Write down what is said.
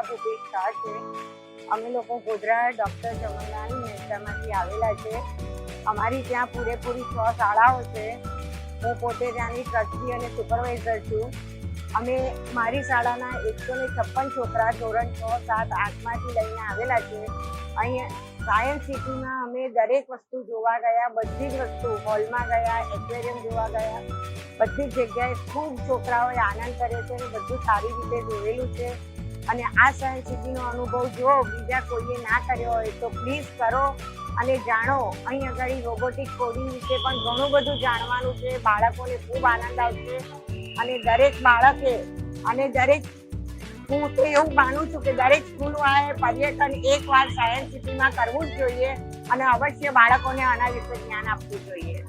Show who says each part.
Speaker 1: ગોધરા ભૂપેશ શાહ છે. અમે લોકો ગોધરા ડૉક્ટર જમનલાલ મહેતામાંથી આવેલા છે. અમારી ત્યાં પૂરેપૂરી છ શાળાઓ છે. હું પોતે ત્યાંની ટ્રસ્ટી અને સુપરવાઇઝર છું. અમે મારી શાળાના એકસો ને છપ્પન છોકરા ધોરણ છ, સાત, આઠમાંથી લઈને આવેલા છે. અહીં સાયન્સ સિટીમાં અમે દરેક વસ્તુ જોવા ગયા, બધી જ વસ્તુ હોલમાં ગયા એક્વેરિયમ જોવા ગયા. બધી જ જગ્યાએ ખૂબ છોકરાઓએ આનંદ કર્યો છે અને બધું સારી રીતે જોયેલું છે. અને આ સહનસિદ્ધિનો અનુભવ જો બીજા કોઈએ ના કર્યો હોય તો પ્લીઝ કરો અને જાણો. અહીં આગળ રોબોટિક કોડિંગ વિશે પણ ઘણું બધું જાણવાનું છે. બાળકોને ખૂબ આનંદ આવશે અને દરેક બાળકે અને દરેક હું તો એવું માનું છું કે દરેક સ્કૂલવાળાએ પર્યટન એકવાર સાયન્સ સિટીમાં કરવું જ જોઈએ અને અવશ્ય બાળકોને આના વિશે જ્ઞાન આપવું જોઈએ.